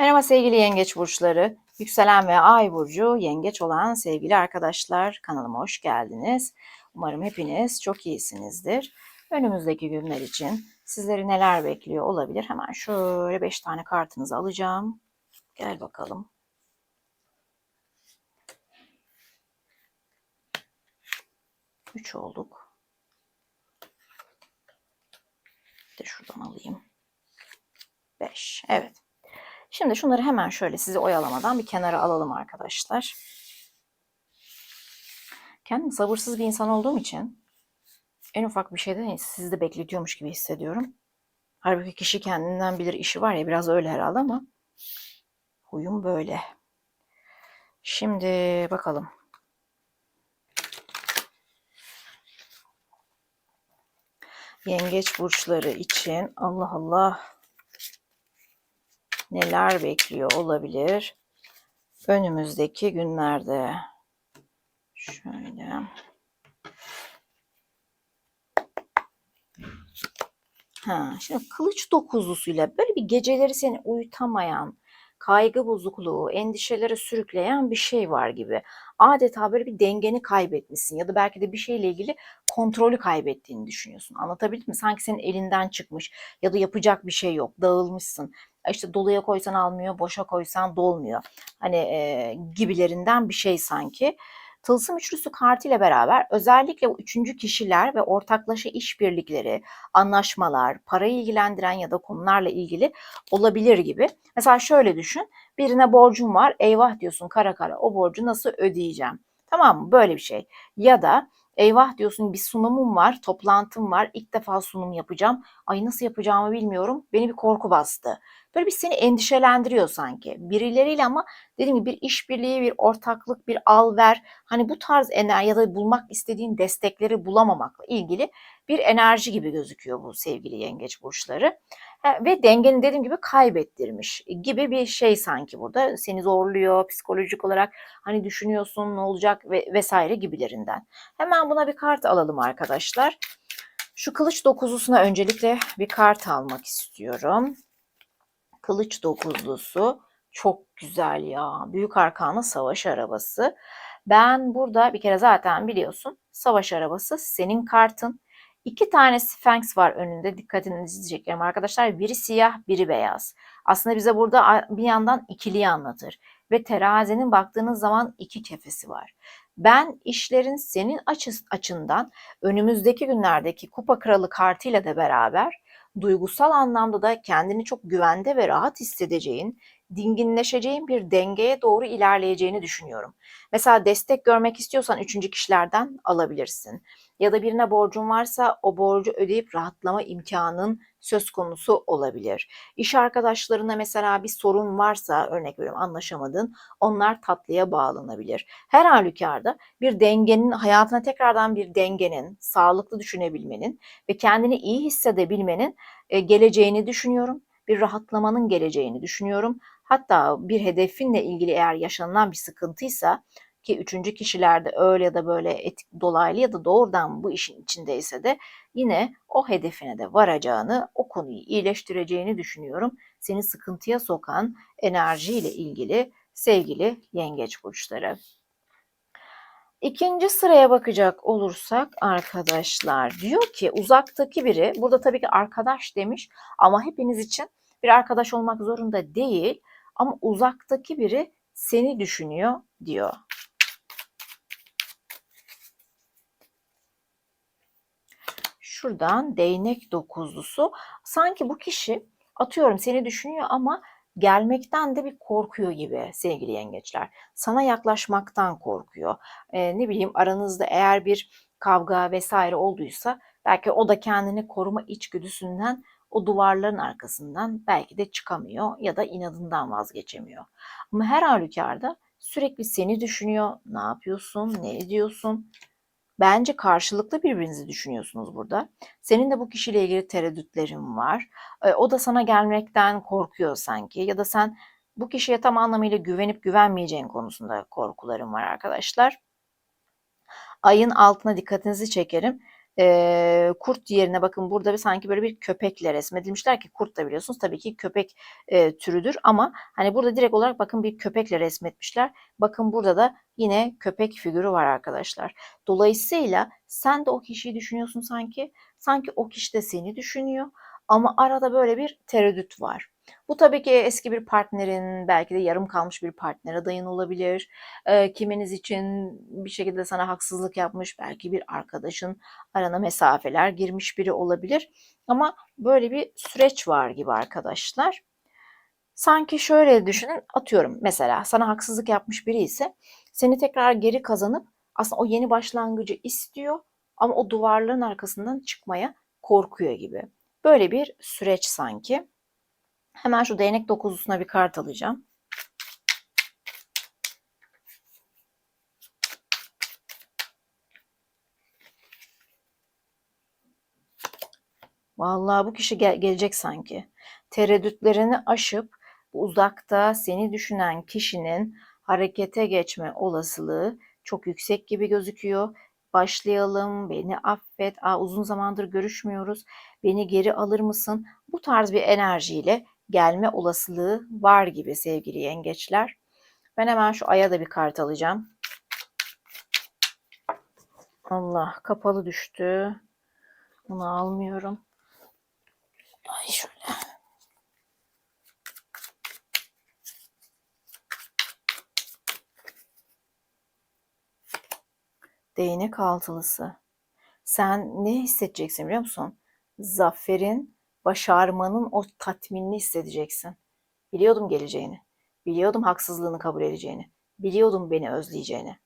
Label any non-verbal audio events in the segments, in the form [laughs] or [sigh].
Merhaba sevgili yengeç burçları. Yükselen ve ay burcu yengeç olan sevgili arkadaşlar kanalıma hoş geldiniz. Umarım hepiniz çok iyisinizdir. Önümüzdeki günler için sizleri neler bekliyor olabilir? Hemen şöyle 5 tane kartınızı alacağım. Gel bakalım. Üç olduk. Bir de şuradan alayım. 5. Evet. Şimdi şunları hemen şöyle sizi oyalamadan bir kenara alalım arkadaşlar. Kendim sabırsız bir insan olduğum için en ufak bir şeyde sizi de bekletiyormuş gibi hissediyorum. Halbuki kişi kendinden bilir işi var ya biraz öyle herhalde ama huyum böyle. Şimdi bakalım. Yengeç burçları için Allah Allah neler bekliyor olabilir önümüzdeki günlerde. Şöyle. Ha, şimdi kılıç dokuzlusuyla böyle bir geceleri seni uyutamayan, kaygı bozukluğu, endişelere sürükleyen bir şey var gibi. Adeta böyle bir dengeni kaybetmişsin ya da belki de bir şeyle ilgili kontrolü kaybettiğini düşünüyorsun. Anlatabildim mi? Sanki senin elinden çıkmış ya da yapacak bir şey yok, dağılmışsın. İşte doluya koysan almıyor, boşa koysan dolmuyor. Hani e, gibilerinden bir şey sanki. Tılsım üçlüsü kartıyla beraber özellikle üçüncü kişiler ve ortaklaşa işbirlikleri, anlaşmalar, parayı ilgilendiren ya da konularla ilgili olabilir gibi. Mesela şöyle düşün, birine borcun var, eyvah diyorsun kara kara o borcu nasıl ödeyeceğim? Tamam mı? Böyle bir şey. Ya da eyvah diyorsun bir sunumum var, toplantım var, ilk defa sunum yapacağım. Ay nasıl yapacağımı bilmiyorum, beni bir korku bastı. Böyle bir seni endişelendiriyor sanki. Birileriyle ama dediğim gibi bir işbirliği, bir ortaklık, bir al ver. Hani bu tarz enerji ya da bulmak istediğin destekleri bulamamakla ilgili bir enerji gibi gözüküyor bu sevgili yengeç burçları. Ve dengeni dediğim gibi kaybettirmiş gibi bir şey sanki burada. Seni zorluyor psikolojik olarak hani düşünüyorsun ne olacak ve vesaire gibilerinden. Hemen buna bir kart alalım arkadaşlar. Şu kılıç dokuzlusuna öncelikle bir kart almak istiyorum. Kılıç dokuzlusu çok güzel ya. Büyük Arkana savaş arabası. Ben burada bir kere zaten biliyorsun savaş arabası senin kartın. İki tane Sphinx var önünde dikkatinizi çekerim arkadaşlar. Biri siyah, biri beyaz. Aslında bize burada bir yandan ikiliyi anlatır. Ve terazinin baktığınız zaman iki kefesi var. Ben işlerin senin açından önümüzdeki günlerdeki kupa kralı kartıyla da beraber duygusal anlamda da kendini çok güvende ve rahat hissedeceğin, dinginleşeceğin bir dengeye doğru ilerleyeceğini düşünüyorum. Mesela destek görmek istiyorsan üçüncü kişilerden alabilirsin. Ya da birine borcun varsa o borcu ödeyip rahatlama imkanın söz konusu olabilir. İş arkadaşlarına mesela bir sorun varsa örnek veriyorum anlaşamadın onlar tatlıya bağlanabilir. Her halükarda bir dengenin hayatına tekrardan bir dengenin sağlıklı düşünebilmenin ve kendini iyi hissedebilmenin e, geleceğini düşünüyorum. Bir rahatlamanın geleceğini düşünüyorum. Hatta bir hedefinle ilgili eğer yaşanılan bir sıkıntıysa ki üçüncü kişilerde öyle ya da böyle etik dolaylı ya da doğrudan bu işin içindeyse de yine o hedefine de varacağını, o konuyu iyileştireceğini düşünüyorum. Seni sıkıntıya sokan enerjiyle ilgili sevgili yengeç burçları. İkinci sıraya bakacak olursak arkadaşlar diyor ki uzaktaki biri burada tabii ki arkadaş demiş ama hepiniz için bir arkadaş olmak zorunda değil ama uzaktaki biri seni düşünüyor diyor. Şuradan değnek dokuzlusu. Sanki bu kişi atıyorum seni düşünüyor ama gelmekten de bir korkuyor gibi sevgili yengeçler. Sana yaklaşmaktan korkuyor. Ee, ne bileyim aranızda eğer bir kavga vesaire olduysa belki o da kendini koruma içgüdüsünden o duvarların arkasından belki de çıkamıyor ya da inadından vazgeçemiyor. Ama her halükarda sürekli seni düşünüyor. Ne yapıyorsun? Ne ediyorsun? Bence karşılıklı birbirinizi düşünüyorsunuz burada. Senin de bu kişiyle ilgili tereddütlerin var. O da sana gelmekten korkuyor sanki ya da sen bu kişiye tam anlamıyla güvenip güvenmeyeceğin konusunda korkuların var arkadaşlar. Ayın altına dikkatinizi çekerim. E, kurt yerine bakın burada bir sanki böyle bir köpekle resmedilmişler ki kurt da biliyorsunuz tabii ki köpek e, türüdür ama hani burada direkt olarak bakın bir köpekle resmetmişler. Bakın burada da yine köpek figürü var arkadaşlar. Dolayısıyla sen de o kişiyi düşünüyorsun sanki. Sanki o kişi de seni düşünüyor. Ama arada böyle bir tereddüt var. Bu tabii ki eski bir partnerin, belki de yarım kalmış bir partner adayın olabilir. Ee, kiminiz için bir şekilde sana haksızlık yapmış, belki bir arkadaşın arana mesafeler girmiş biri olabilir. Ama böyle bir süreç var gibi arkadaşlar. Sanki şöyle düşünün, atıyorum mesela sana haksızlık yapmış biri ise seni tekrar geri kazanıp aslında o yeni başlangıcı istiyor ama o duvarların arkasından çıkmaya korkuyor gibi. Böyle bir süreç sanki. Hemen şu değnek dokuzlusuna bir kart alacağım. Vallahi bu kişi gel- gelecek sanki. Tereddütlerini aşıp uzakta seni düşünen kişinin harekete geçme olasılığı çok yüksek gibi gözüküyor. Başlayalım, beni affet, Aa, uzun zamandır görüşmüyoruz, beni geri alır mısın? Bu tarz bir enerjiyle gelme olasılığı var gibi sevgili yengeçler. Ben hemen şu aya da bir kart alacağım. Allah kapalı düştü. Bunu almıyorum. Ay şöyle. Değnek altılısı. Sen ne hissedeceksin biliyor musun? Zaferin, başarmanın o tatminini hissedeceksin. Biliyordum geleceğini. Biliyordum haksızlığını kabul edeceğini. Biliyordum beni özleyeceğini.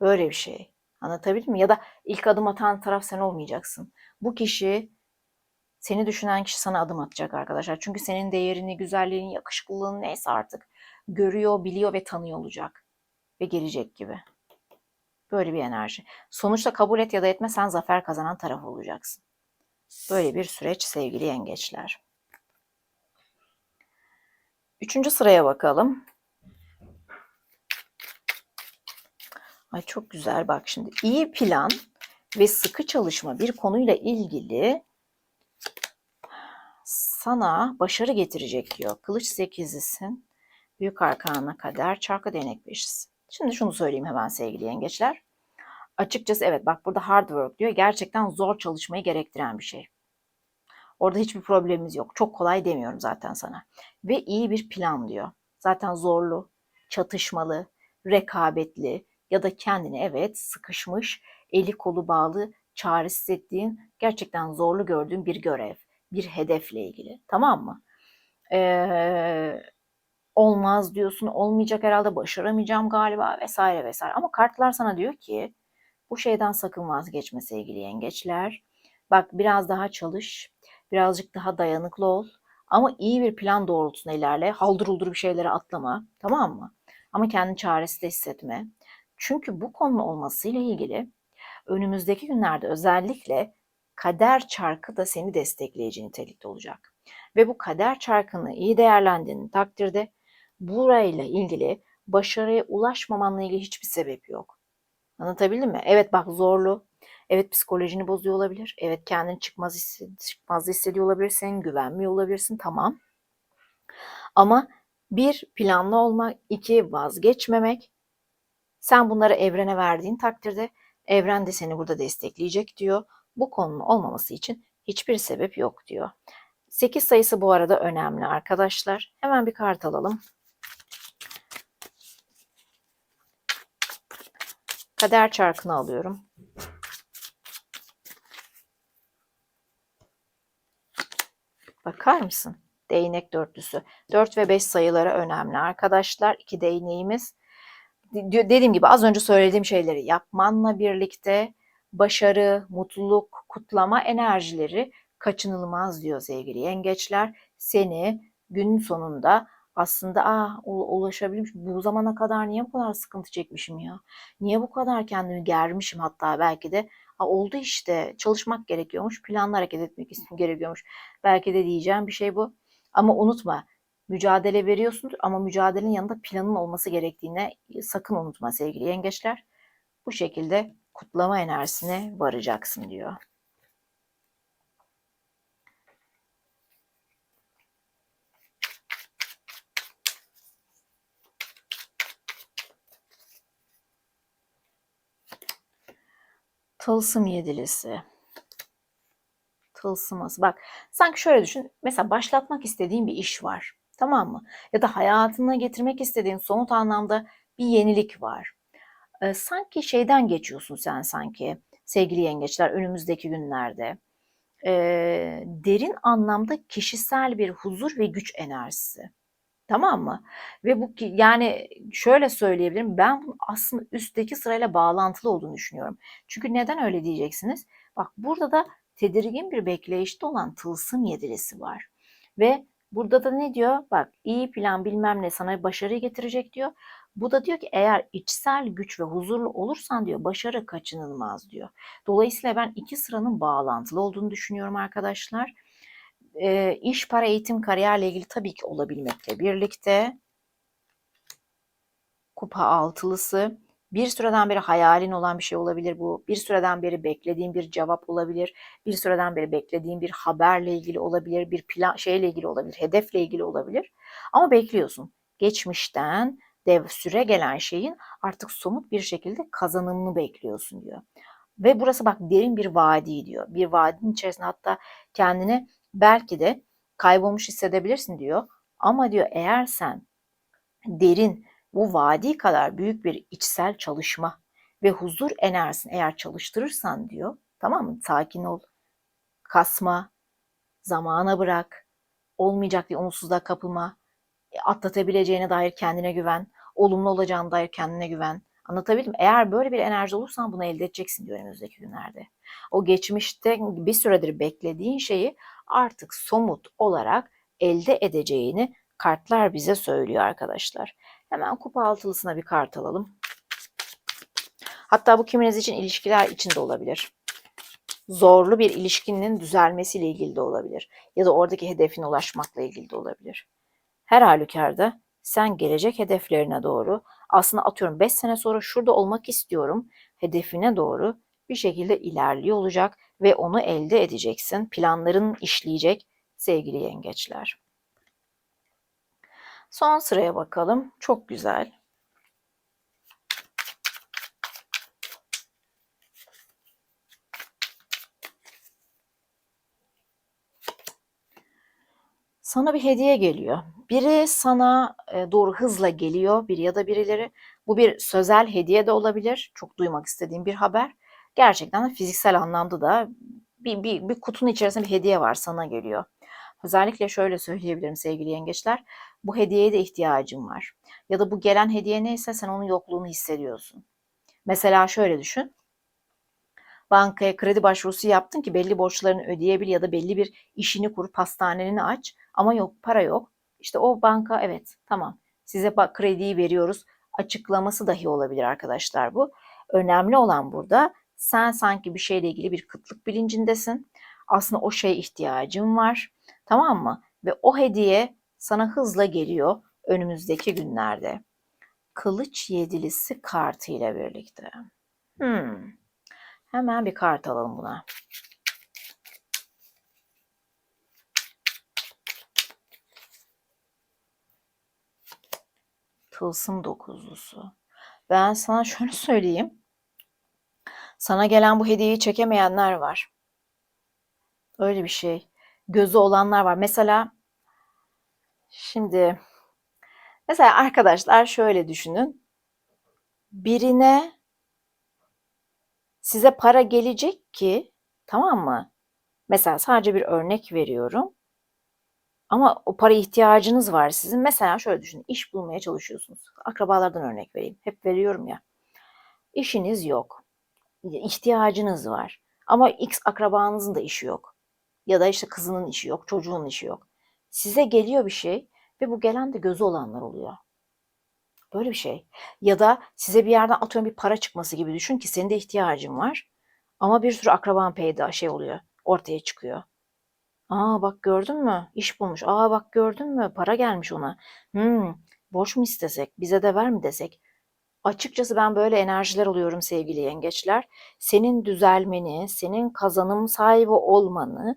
Böyle bir şey. Anlatabildim mi? Ya da ilk adım atan taraf sen olmayacaksın. Bu kişi seni düşünen kişi sana adım atacak arkadaşlar. Çünkü senin değerini, güzelliğini, yakışıklılığını neyse artık görüyor, biliyor ve tanıyor olacak. Ve gelecek gibi. Böyle bir enerji. Sonuçta kabul et ya da etme sen zafer kazanan taraf olacaksın. Böyle bir süreç sevgili yengeçler. Üçüncü sıraya bakalım. Ay çok güzel bak şimdi. İyi plan ve sıkı çalışma bir konuyla ilgili sana başarı getirecek diyor. Kılıç sekizlisin. Büyük arkana kader, çarkı değnek beşisi. Şimdi şunu söyleyeyim hemen sevgili yengeçler. Açıkçası evet bak burada hard work diyor. Gerçekten zor çalışmayı gerektiren bir şey. Orada hiçbir problemimiz yok. Çok kolay demiyorum zaten sana. Ve iyi bir plan diyor. Zaten zorlu, çatışmalı, rekabetli ya da kendini evet sıkışmış, eli kolu bağlı, çaresiz ettiğin, gerçekten zorlu gördüğün bir görev, bir hedefle ilgili. Tamam mı? Ee, olmaz diyorsun, olmayacak herhalde, başaramayacağım galiba vesaire vesaire. Ama kartlar sana diyor ki bu şeyden sakın vazgeçme sevgili yengeçler. Bak biraz daha çalış, birazcık daha dayanıklı ol. Ama iyi bir plan doğrultusunda ilerle. Haldır uldur bir şeylere atlama. Tamam mı? Ama kendini çaresiz de hissetme. Çünkü bu konu olmasıyla ilgili önümüzdeki günlerde özellikle kader çarkı da seni destekleyici nitelikte olacak. Ve bu kader çarkını iyi değerlendiğin takdirde burayla ilgili başarıya ulaşmamanla ilgili hiçbir sebep yok. Anlatabildim mi? Evet bak zorlu. Evet psikolojini bozuyor olabilir. Evet kendini çıkmaz, hissed çıkmaz hissediyor olabilirsin. Güvenmiyor olabilirsin. Tamam. Ama bir planlı olmak, iki vazgeçmemek. Sen bunları evrene verdiğin takdirde evren de seni burada destekleyecek diyor. Bu konunun olmaması için hiçbir sebep yok diyor. 8 sayısı bu arada önemli arkadaşlar. Hemen bir kart alalım. Kader çarkını alıyorum. Bakar mısın? Değnek dörtlüsü. 4 ve 5 sayıları önemli arkadaşlar. İki değneğimiz. Dediğim gibi az önce söylediğim şeyleri yapmanla birlikte başarı, mutluluk, kutlama enerjileri kaçınılmaz diyor sevgili yengeçler. Seni günün sonunda aslında ah ulaşabilmiş bu zamana kadar niye bu kadar sıkıntı çekmişim ya? Niye bu kadar kendimi germişim hatta belki de ha, oldu işte çalışmak gerekiyormuş planla hareket etmek gerekiyormuş. Belki de diyeceğim bir şey bu. Ama unutma mücadele veriyorsundur ama mücadelenin yanında planın olması gerektiğine sakın unutma sevgili yengeçler. Bu şekilde kutlama enerjisine varacaksın diyor. Tılsım yedilisi. Tılsıması. Bak sanki şöyle düşün. Mesela başlatmak istediğin bir iş var. Tamam mı? Ya da hayatına getirmek istediğin somut anlamda bir yenilik var. Ee, sanki şeyden geçiyorsun sen sanki sevgili yengeçler önümüzdeki günlerde. Ee, derin anlamda kişisel bir huzur ve güç enerjisi. Tamam mı? Ve bu yani şöyle söyleyebilirim. Ben bunun aslında üstteki sırayla bağlantılı olduğunu düşünüyorum. Çünkü neden öyle diyeceksiniz? Bak burada da tedirgin bir bekleyişte olan tılsım yedilisi var. Ve burada da ne diyor? Bak iyi plan bilmem ne sana başarı getirecek diyor. Bu da diyor ki eğer içsel güç ve huzurlu olursan diyor başarı kaçınılmaz diyor. Dolayısıyla ben iki sıranın bağlantılı olduğunu düşünüyorum arkadaşlar e, iş, para, eğitim, kariyerle ilgili tabii ki olabilmekle birlikte kupa altılısı bir süreden beri hayalin olan bir şey olabilir bu. Bir süreden beri beklediğin bir cevap olabilir. Bir süreden beri beklediğin bir haberle ilgili olabilir. Bir plan şeyle ilgili olabilir. Hedefle ilgili olabilir. Ama bekliyorsun. Geçmişten dev süre gelen şeyin artık somut bir şekilde kazanımını bekliyorsun diyor. Ve burası bak derin bir vadi diyor. Bir vadinin içerisinde hatta kendini belki de kaybolmuş hissedebilirsin diyor. Ama diyor eğer sen derin bu vadi kadar büyük bir içsel çalışma ve huzur enerjisini eğer çalıştırırsan diyor tamam mı? Sakin ol. Kasma. Zamana bırak. Olmayacak diye umutsuzluğa kapılma. E, atlatabileceğine dair kendine güven. Olumlu olacağına dair kendine güven. Anlatabildim. Eğer böyle bir enerji olursan bunu elde edeceksin diyor önümüzdeki günlerde. O geçmişte bir süredir beklediğin şeyi artık somut olarak elde edeceğini kartlar bize söylüyor arkadaşlar. Hemen kupa altılısına bir kart alalım. Hatta bu kiminiz için ilişkiler için de olabilir. Zorlu bir ilişkinin düzelmesiyle ilgili de olabilir. Ya da oradaki hedefine ulaşmakla ilgili de olabilir. Her halükarda sen gelecek hedeflerine doğru aslında atıyorum 5 sene sonra şurada olmak istiyorum hedefine doğru bir şekilde ilerliyor olacak ve onu elde edeceksin. Planların işleyecek sevgili yengeçler. Son sıraya bakalım. Çok güzel. Sana bir hediye geliyor. Biri sana e, doğru hızla geliyor, bir ya da birileri. Bu bir sözel hediye de olabilir. Çok duymak istediğim bir haber. Gerçekten de fiziksel anlamda da bir, bir, bir kutunun içerisinde bir hediye var sana geliyor. Özellikle şöyle söyleyebilirim sevgili yengeçler. Bu hediyeye de ihtiyacım var. Ya da bu gelen hediye neyse sen onun yokluğunu hissediyorsun. Mesela şöyle düşün bankaya kredi başvurusu yaptın ki belli borçlarını ödeyebil ya da belli bir işini kur, pastaneni aç ama yok para yok. İşte o banka evet tamam size krediyi veriyoruz açıklaması dahi olabilir arkadaşlar bu. Önemli olan burada sen sanki bir şeyle ilgili bir kıtlık bilincindesin. Aslında o şeye ihtiyacın var. Tamam mı? Ve o hediye sana hızla geliyor önümüzdeki günlerde. Kılıç yedilisi kartı ile birlikte. Hmm. Hemen bir kart alalım buna. Tılsım dokuzlusu. Ben sana [laughs] şöyle söyleyeyim. Sana gelen bu hediyeyi çekemeyenler var. Öyle bir şey. Gözü olanlar var. Mesela şimdi mesela arkadaşlar şöyle düşünün. Birine size para gelecek ki tamam mı? Mesela sadece bir örnek veriyorum. Ama o para ihtiyacınız var sizin. Mesela şöyle düşünün. iş bulmaya çalışıyorsunuz. Akrabalardan örnek vereyim. Hep veriyorum ya. İşiniz yok. İhtiyacınız var. Ama X akrabanızın da işi yok. Ya da işte kızının işi yok, çocuğun işi yok. Size geliyor bir şey ve bu gelen de gözü olanlar oluyor. Böyle bir şey. Ya da size bir yerden atıyorum bir para çıkması gibi düşün ki senin de ihtiyacın var. Ama bir sürü akraban peyda şey oluyor. Ortaya çıkıyor. Aa bak gördün mü? İş bulmuş. Aa bak gördün mü? Para gelmiş ona. Hmm, borç mu istesek? Bize de ver mi desek? Açıkçası ben böyle enerjiler alıyorum sevgili yengeçler. Senin düzelmeni, senin kazanım sahibi olmanı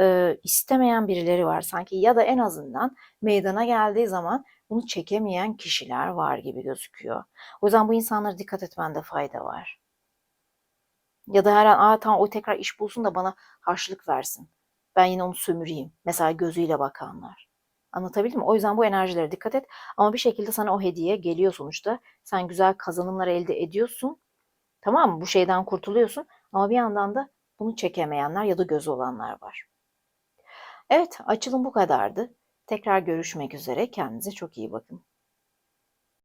e, istemeyen birileri var sanki ya da en azından meydana geldiği zaman bunu çekemeyen kişiler var gibi gözüküyor. O yüzden bu insanlara dikkat etmende fayda var. Ya da her an Aa, tamam o tekrar iş bulsun da bana harçlık versin. Ben yine onu sömüreyim. Mesela gözüyle bakanlar. Anlatabildim mi? O yüzden bu enerjilere dikkat et. Ama bir şekilde sana o hediye geliyor sonuçta. Sen güzel kazanımlar elde ediyorsun. Tamam mı? Bu şeyden kurtuluyorsun. Ama bir yandan da bunu çekemeyenler ya da göz olanlar var. Evet, açılım bu kadardı. Tekrar görüşmek üzere. Kendinize çok iyi bakın.